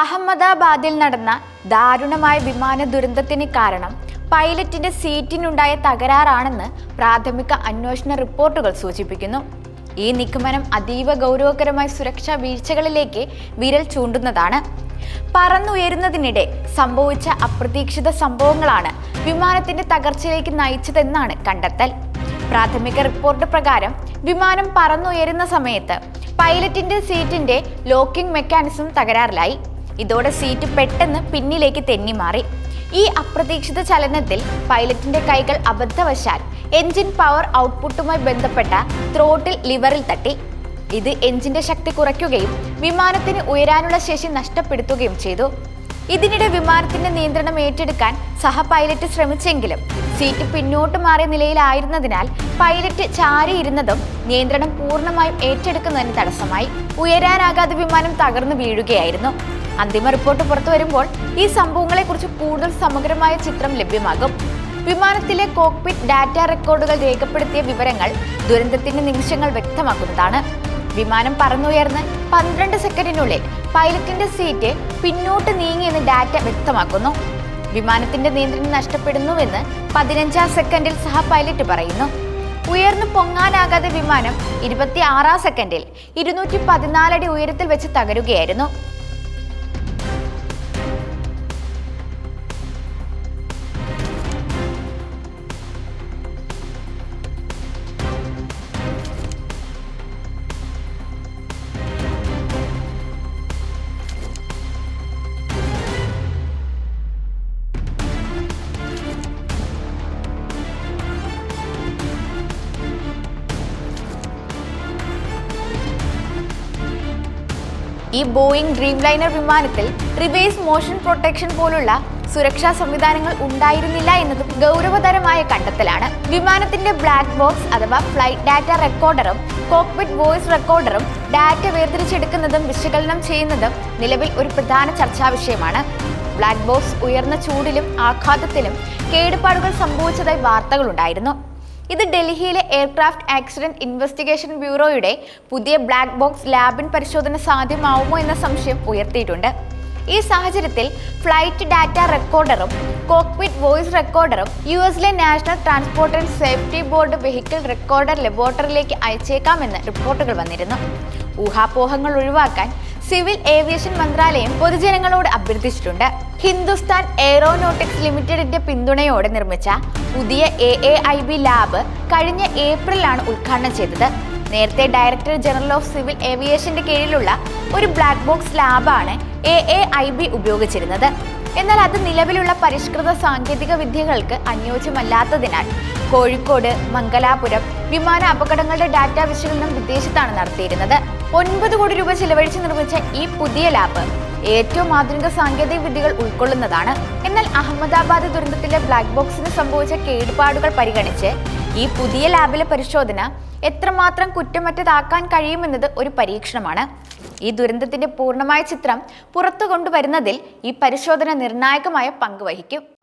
അഹമ്മദാബാദിൽ നടന്ന ദാരുണമായ വിമാന ദുരന്തത്തിന് കാരണം പൈലറ്റിന്റെ സീറ്റിനുണ്ടായ തകരാറാണെന്ന് പ്രാഥമിക അന്വേഷണ റിപ്പോർട്ടുകൾ സൂചിപ്പിക്കുന്നു. ഈ നിഗമനം അതീവ ഗൗരവകരമായ സുരക്ഷാ വീഴ്ചകളിലേക്ക് വിരൽ ചൂണ്ടുന്നതാണ്. പറന്നുയരുന്നതിനിടെ സംഭവിച്ച അപ്രതീക്ഷിത സംഭവങ്ങളാണ് വിമാനത്തിന്റെ തകർച്ചയിലേക്ക് നയിച്ചതെന്നാണ് കണ്ടെത്തൽ. പ്രാഥമിക റിപ്പോർട്ട് പ്രകാരം വിമാനം പറന്നുയരുന്ന സമയത്ത് പൈലറ്റിന്റെ സീറ്റിന്റെ ലോക്കിംഗ് മെക്കാനിസം തകരാറിലായി. ഇതോടെ സീറ്റ് പെട്ടെന്ന് പിന്നിലേക്ക് തെന്നി മാറി. ഈ അപ്രതീക്ഷിത ചലനത്തിൽ പൈലറ്റിന്റെ കൈകൾ അബദ്ധവശാൽ എഞ്ചിൻ പവർ ഔട്ട്പുട്ടുമായി ബന്ധപ്പെട്ട ത്രോട്ടിൽ ലിവറിൽ തട്ടി. ഇത് എഞ്ചിന്റെ ശക്തി കുറയ്ക്കുകയും വിമാനത്തിന് ഉയരാനുള്ള ശേഷി നഷ്ടപ്പെടുത്തുകയും ചെയ്തു. ഇതിനിടെ വിമാനത്തിന്റെ നിയന്ത്രണം ഏറ്റെടുക്കാൻ സഹ പൈലറ്റ് ശ്രമിച്ചെങ്കിലും സീറ്റ് പിന്നോട്ട് മാറിയ നിലയിലായിരുന്നതിനാൽ പൈലറ്റ് ചാരിയിരുന്നതും നിയന്ത്രണം പൂർണമായും ഏറ്റെടുക്കുന്നതിന് തടസ്സമായി. ഉയരാനാകാതെ വിമാനം തകർന്നു വീഴുകയായിരുന്നു. അന്തിമ റിപ്പോർട്ട് പുറത്തു വരുമ്പോൾ ഈ സംഭവങ്ങളെക്കുറിച്ച് കൂടുതൽ സമഗ്രമായ ചിത്രം ലഭ്യമാകും. വിമാനത്തിലെ കോക്പിറ്റ് ഡാറ്റ റെക്കോർഡുകൾ രേഖപ്പെടുത്തിയ വിവരങ്ങൾ ദുരന്തത്തിന്റെ നിമിഷങ്ങൾ വ്യക്തമാക്കുന്നതാണ്. വിമാനം പറന്നുയർന്ന് പന്ത്രണ്ട് സെക്കൻഡിനുള്ളിൽ പൈലറ്റിന്റെ സീറ്റ് പിന്നോട്ട് നീങ്ങിയെന്ന് ഡാറ്റ വ്യക്തമാക്കുന്നു. വിമാനത്തിന്റെ നിയന്ത്രണം നഷ്ടപ്പെടുന്നുവെന്ന് പതിനഞ്ചാം സെക്കൻഡിൽ സഹ പൈലറ്റ് പറയുന്നു. ഉയർന്നു പൊങ്ങാനാകാതെ വിമാനം ഇരുപത്തി ആറാം സെക്കൻഡിൽ ഇരുന്നൂറ്റി പതിനാലടി ഉയരത്തിൽ വെച്ച് തകരുകയായിരുന്നു. ഈ ബോയിങ് ഡ്രീം ലൈനർ വിമാനത്തിൽ റിവേഴ്സ് മോഷൻ പ്രൊട്ടക്ഷൻ പോലുള്ള സുരക്ഷാ സംവിധാനങ്ങൾ ഉണ്ടായിരുന്നില്ല എന്നതും ഗൗരവതരമായ കണ്ടെത്തലാണ്. വിമാനത്തിന്റെ ബ്ലാക്ക് ബോക്സ് അഥവാ ഫ്ലൈറ്റ് ഡാറ്റ റെക്കോർഡറും കോക്പിറ്റ് വോയിസ് റെക്കോർഡറും ഡാറ്റ വേർതിരിച്ചെടുക്കുന്നതും വിശകലനം ചെയ്യുന്നതും നിലവിൽ ഒരു പ്രധാന ചർച്ചാ വിഷയമാണ്. ബ്ലാക്ക് ബോക്സ് ഉയർന്ന ചൂടിലും ആഘാതത്തിലും കേടുപാടുകൾ സംഭവിച്ചതായി വാർത്തകളുണ്ടായിരുന്നു. ഇത് ഡൽഹിയിലെ എയർക്രാഫ്റ്റ് ആക്സിഡന്റ് ഇൻവെസ്റ്റിഗേഷൻ ബ്യൂറോയുടെ പുതിയ ബ്ലാക്ക് ബോക്സ് ലാബിൻ പരിശോധന സാധ്യമാവുമോ എന്ന സംശയം ഉയർത്തിയിട്ടുണ്ട്. ഈ സാഹചര്യത്തിൽ ഫ്ലൈറ്റ് ഡാറ്റ റെക്കോർഡറും കോക്പിറ്റ് വോയിസ് റെക്കോർഡറും യു എസിലെ national transport and safety board vehicle recorder ലബോറട്ടറിയിലേക്ക് അയച്ചേക്കാമെന്ന് റിപ്പോർട്ടുകൾ വന്നിരുന്നു. ഊഹാപോഹങ്ങൾ ഒഴിവാക്കാൻ സിവിൽ ഏവിയേഷൻ മന്ത്രാലയം പൊതുജനങ്ങളോട് അഭ്യർത്ഥിച്ചിട്ടുണ്ട്. ഹിന്ദുസ്ഥാൻ എയറോനോട്ടിക്സ് ലിമിറ്റഡിന്റെ പിന്തുണയോടെ നിർമ്മിച്ച പുതിയ A A I B lab കഴിഞ്ഞ ഏപ്രിലാണ് ഉദ്ഘാടനം ചെയ്തത്. നേരത്തെ ഡയറക്ടർ ജനറൽ ഓഫ് സിവിൽ ഏവിയേഷന്റെ കീഴിലുള്ള ഒരു ബ്ലാക്ക് ബോക്സ് ലാബാണ് എ എ ഐ ബി ഉപയോഗിച്ചിരുന്നത്. എന്നാൽ അത് നിലവിലുള്ള പരിഷ്കൃത സാങ്കേതിക വിദ്യകൾക്ക് അനുയോജ്യമല്ലാത്തതിനാൽ കോഴിക്കോട് മംഗലാപുരം വിമാന അപകടങ്ങളുടെ ഡാറ്റ വിശകലനം വിദേശത്താണ് നടത്തിയിരുന്നത്. ഒൻപത് കോടി രൂപ ചിലവഴിച്ച് നിർമ്മിച്ച ഈ പുതിയ ലാബ് ഏറ്റവും ആധുനിക സാങ്കേതിക വിദ്യകൾ ഉൾക്കൊള്ളുന്നതാണ്. എന്നാൽ അഹമ്മദാബാദ് ദുരന്തത്തിലെ ബ്ലാക്ക് ബോക്സിന് സംഭവിച്ച കേടുപാടുകൾ പരിഗണിച്ച് ഈ പുതിയ ലാബിലെ പരിശോധന എത്രമാത്രം കുറ്റമറ്റതാക്കാൻ കഴിയുമെന്നത് ഒരു പരീക്ഷണമാണ്. ഈ ദുരന്തത്തിന്റെ പൂർണമായ ചിത്രം പുറത്തു കൊണ്ടുവരുന്നതിൽ ഈ പരിശോധന നിർണായകമായ പങ്ക് വഹിക്കും.